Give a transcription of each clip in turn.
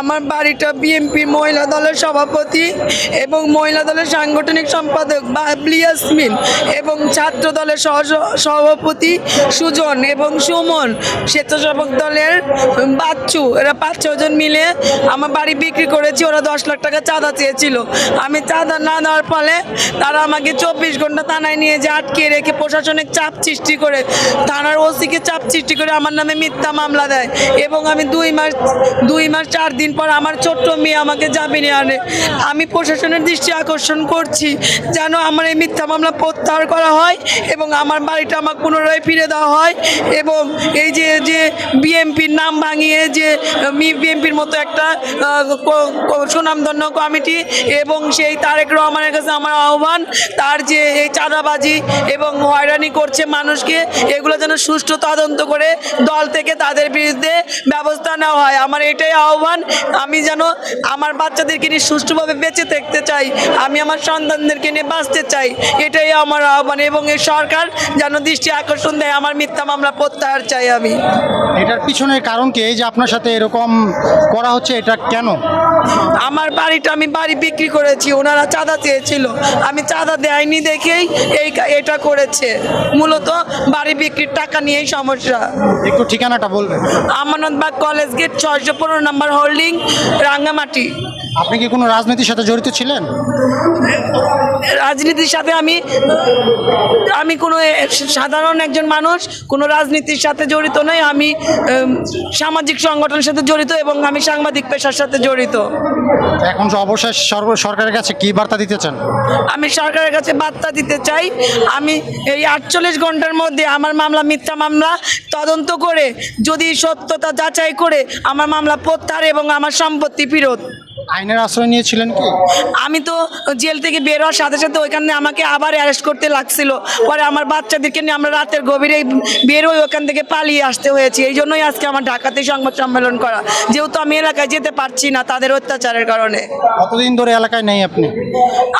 আমার বাড়িটা বিএনপি মহিলা দলের সভাপতি এবং মহিলা দলের সাংগঠনিক সম্পাদক বাবলি ইয়াসমিন এবং ছাত্র দলের সভাপতি সুজন এবং সুমন স্বেচ্ছাসেবক দলের বাচ্চু। এরা পাঁচ ছজন মিলে আমার বাড়ি বিক্রি করেছি, ওরা দশ লাখ টাকা চাঁদা চেয়েছিল। আমি চাঁদা না দেওয়ার ফলে তারা আমাকে চব্বিশ ঘণ্টা থানায় নিয়ে যে আটকে রেখে প্রশাসনিক চাপ সৃষ্টি করে, থানার ওসিকে চাপ সৃষ্টি করে আমার নামে মিথ্যা মামলা দেয় এবং আমি দুই মাস দুই মাস, চার দিন পর আমার ছোট্ট মেয়ে আমাকে জামিনে আনে। আমি প্রশাসনের দৃষ্টি আকর্ষণ করছি যেন আমার এই মিথ্যা মামলা প্রত্যাহার করা হয় এবং আমার বাড়িটা আমার পুনরায় ফিরে দেওয়া হয় এবং এই যে যে বিএমপির নাম ভাঙিয়ে যে বিএমপির মতো একটা সুনামধন্য কমিটি এবং সেই তারেক রহমানের কাছে আমার আহ্বান, তার যে এই চাঁদাবাজি এবং হয়রানি করছে মানুষকে, এগুলো যেন সুষ্ঠু তদন্ত করে দল থেকে তাদের বিরুদ্ধে ব্যবস্থা নেওয়া হয়। আমার এটাই আহ্বান আমি যেন আমার বাচ্চাদেরকে নিয়ে সুষ্ঠুভাবে বেঁচে থাকতে চাই আমি আমার সন্তানদেরকে নিয়ে বাঁচতে চাই এটাই আমার আহ্বান এবং এই সরকার যেন দৃষ্টি আকর্ষণ দেয় আমার মিথ্যা মামলা প্রত্যাহার চাই আমি। এটার পিছনের কারণ কি? এই যে আপনার সাথে এরকম করা হচ্ছে এটা কেন? আমার বাড়িটা আমি বাড়ি বিক্রি করেছি ওনারা চাঁদা চেয়েছিল। আমি চাঁদা দেয়নি দেখেই এই এটা করেছে। মূলত বাড়ি বিক্রির টাকা নিয়েই সমস্যা। একটু ঠিকানাটা বলবেন। আমানতবাগ কলেজ গেট ছয়শো পনেরো নম্বর হোল্ডিং রাঙ্গামাটি। আপনি কি কোনো রাজনীতির সাথে জড়িত ছিলেন? রাজনীতির সাথে আমি আমি কোনো সাধারণ একজন মানুষ কোনো রাজনীতির সাথে জড়িত নই। আমি সামাজিক সংগঠনের সাথে জড়িত এবং আমি সাংবাদিক পেশার সাথে জড়িত। এখন অবশেষ সরকারের কাছে কি বার্তা দিতে চান? আমি সরকারের কাছে বার্তা দিতে চাই, আমি এই আটচল্লিশ ঘণ্টার মধ্যে আমার মামলা, মিথ্যা মামলা তদন্ত করে, যদি সত্যতা যাচাই করে আমার মামলা প্রত্যাহার এবং আমার সম্পত্তি ফেরত। আইনের আশ্রয় নিয়েছিলেন কি? আমি তো জেল থেকে বের হওয়ার সাথে সাথে ওইখানে আমাকে আবার অ্যারেস্ট করতে লাগছিল। পরে আমার বাচ্চাদেরকে নিয়ে আমরা রাতের গভীরে বের হয়ে ওখান থেকে পালিয়ে আসতে হয়েছে। এই জন্যই আজকে আমার ঢাকাতে সংবাদ সম্মেলন করা। যেহেতু আমি এলাকায় যেতে পারছি না তাদের অত্যাচারের কারণে। কতদিন ধরে এলাকায় নেই আপনি?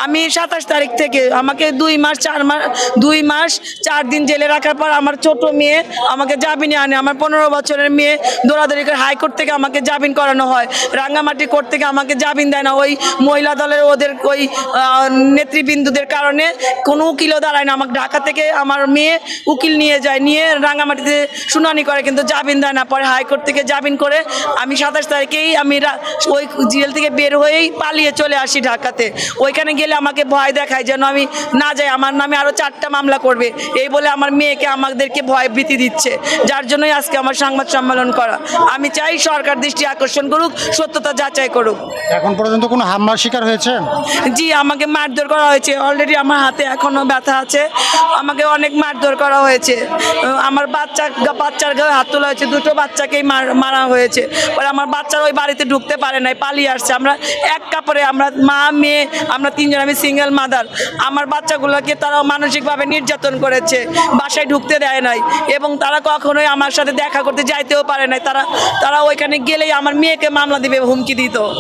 আমি সাতাশ তারিখ থেকে আমাকে দুই মাস চার মাস দুই মাস চার দিন জেলে রাখার পর আমার ছোট মেয়ে আমাকে জামিনে আনে। আমার পনেরো বছরের মেয়ে দৌড়াদৌড়ি করে হাইকোর্ট থেকে আমাকে জামিন করানো হয়। রাঙ্গামাটি কোর্ট থেকে আমাকে জামিন দেয় না। ওই মহিলা দলের ওদের ওই নেতৃবৃন্দুদের কারণে কোনো উকিলও দাঁড়ায় না। আমাকে ঢাকা থেকে আমার মেয়ে উকিল নিয়ে যায়, নিয়ে রাঙ্গামাটিতে শুনানি করে, কিন্তু জামিন দেয় না। পরে হাইকোর্ট থেকে জামিন করে আমি সাতাশ তারিখেই আমি ওই জেল থেকে বের হয়েই পালিয়ে চলে আসি ঢাকাতে। ওইখানে গেলে আমাকে ভয় দেখায় যেন আমি না যাই। আমার নামে আরও চারটা মামলা করবে। এই বলে আমার মেয়েকে আমাদেরকে ভয় ভীতি দিচ্ছে। যার জন্যই আজকে আমার সংবাদ সম্মেলন করা। আমি চাই সরকার দৃষ্টি আকর্ষণ করুক, সত্যতা যাচাই করুক। এখন পর্যন্ত কোনো হামলার শিকার হয়েছে? জি, আমাকে মারধর করা হয়েছে। অলরেডি আমার হাতে এখনও ব্যথা আছে। আমাকে অনেক মারধর করা হয়েছে। আমার বাচ্চা, বাচ্চার গায়ে হাত তোলা হয়েছে। দুটো বাচ্চাকেই মার- মারা হয়েছে। পরে আমার বাচ্চারা ওই বাড়িতে ঢুকতে পারে নাই, পালিয়ে আসছে। আমরা এক কাপড়ে, আমরা মা, মেয়ে, আমরা তিনজন, আমি সিঙ্গেল মাদার আমার বাচ্চাগুলোকে তারা মানসিকভাবে নির্যাতন করেছে। বাসায় ঢুকতে দেয় নাই। এবং তারা কখনোই আমার সাথে দেখা করতে যাইতেও পারে নাই। তারা তারা ওইখানে গেলেই আমার মেয়েকে মামলা দিবে, হুমকি দিত।